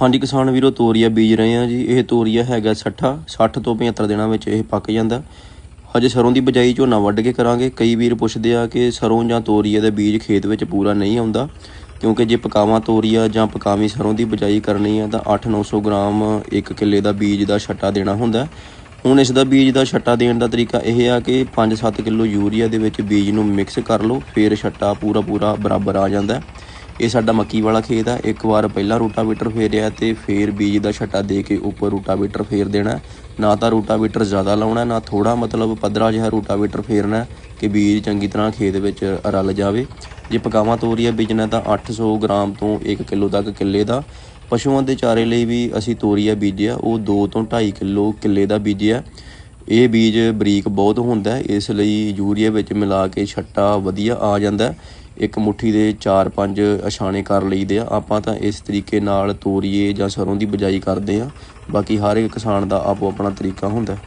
ਹਾਂਜੀ ਕਿਸਾਨ ਵੀਰੋ, ਤੋਰੀਆ ਬੀਜ ਰਹੇ ਆ ਜੀ। ਇਹ ਤੋਰੀਆ ਹੈਗਾ 60 60 ਤੋਂ 75 ਦਿਨਾਂ ਵਿੱਚ ਇਹ ਪੱਕ ਜਾਂਦਾ। ਹਜੇ ਸਰੋਂ ਦੀ ਬਜਾਈ ਝੋਨਾ ਵੱਢ ਕੇ ਕਰਾਂਗੇ। ਕਈ ਵੀਰ ਪੁੱਛਦੇ ਆ ਕਿ ਸਰੋਂ ਜਾਂ ਤੋਰੀਆ ਦਾ ਬੀਜ ਖੇਤ ਵਿੱਚ ਪੂਰਾ ਨਹੀਂ ਆਉਂਦਾ, ਕਿਉਂਕਿ ਜੇ ਪਕਾਵਾਂ ਤੋਰੀਆ ਜਾਂ ਪਕਾਵੀਂ ਸਰੋਂ ਦੀ ਬਜਾਈ ਕਰਨੀ ਆ, ਤਾਂ 8-900 ਗ੍ਰਾਮ ਇੱਕ ਕਿੱਲੇ ਦਾ ਬੀਜ ਦਾ ਛੱਟਾ ਦੇਣਾ ਹੁੰਦਾ। ਹੁਣ ਇਸ ਦਾ ਬੀਜ ਦਾ ਛੱਟਾ ਦੇਣ ਦਾ ਤਰੀਕਾ ਇਹ ਆ ਕਿ 5-7 ਕਿਲੋ ਯੂਰੀਆ ਦੇ ਵਿੱਚ ਬੀਜ ਨੂੰ ਮਿਕਸ ਕਰ ਲਓ, ਫਿਰ ਛੱਟਾ ਪੂਰਾ ਪੂਰਾ ਬਰਾਬਰ ਆ ਜਾਂਦਾ। ਹੈ। ਇਹ ਸਾਡਾ ਮੱਕੀ ਵਾਲਾ ਖੇਤ ਆ। ਇੱਕ ਵਾਰ ਪਹਿਲਾਂ ਰੂਟਾਵੀਟਰ ਫੇਰਿਆ ਤੇ ਫੇਰ ਬੀਜ ਦਾ ਛੱਟਾ ਦੇ ਕੇ ਉੱਪਰ ਰੂਟਾਵੀਟਰ ਫੇਰ ਦੇਣਾ। ਨਾ ਤਾਂ ਰੂਟਾਵੀਟਰ ਜ਼ਿਆਦਾ ਲਾਉਣਾ, ਨਾ ਥੋੜਾ ਮਤਲਬ ਪੱਧਰਾ ਜਿਹਾ ਰੂਟਾਵੀਟਰ ਫੇਰਨਾ ਕਿ ਬੀਜ ਚੰਗੀ ਤਰ੍ਹਾਂ ਖੇਤ ਵਿੱਚ ਰਲ ਜਾਵੇ। ਜੇ ਪਕਾਵਾਂ ਤੋਰੀਆ ਬੀਜਣਾ ਤਾਂ 800 ਗ੍ਰਾਮ ਤੋਂ 1 ਕਿਲੋ ਤੱਕ ਕਿੱਲੇ ਦਾ। ਪਸ਼ੂਆਂ ਦੇ ਚਾਰੇ ਲਈ ਵੀ ਅਸੀਂ ਤੋਰੀਆ ਬੀਜਿਆ, ਉਹ 2 ਤੋਂ 2.5 ਕਿਲੋ ਕਿੱਲੇ ਦਾ ਬੀਜਿਆ। ਇਹ ਬੀਜ ਬਰੀਕ ਬਹੁਤ ਹੁੰਦਾ, ਇਸ ਲਈ ਯੂਰੀਆ ਵਿੱਚ ਮਿਲਾ ਕੇ ਛੱਟਾ ਵਧੀਆ ਆ ਜਾਂਦਾ। ਇੱਕ ਮੁੱਠੀ ਦੇ 4-5 ਅਛਾਣੇ ਕਰ ਲਈਦੇ ਆ। ਆਪਾਂ ਤਾਂ ਇਸ ਤਰੀਕੇ ਨਾਲ ਤੋਰੀਏ ਜਾਂ ਸਰੋਂ ਦੀ ਬਜਾਈ ਕਰਦੇ ਆ। ਬਾਕੀ ਹਰ ਇੱਕ ਕਿਸਾਨ ਦਾ ਆਪੋ ਆਪਣਾ ਤਰੀਕਾ ਹੁੰਦਾ।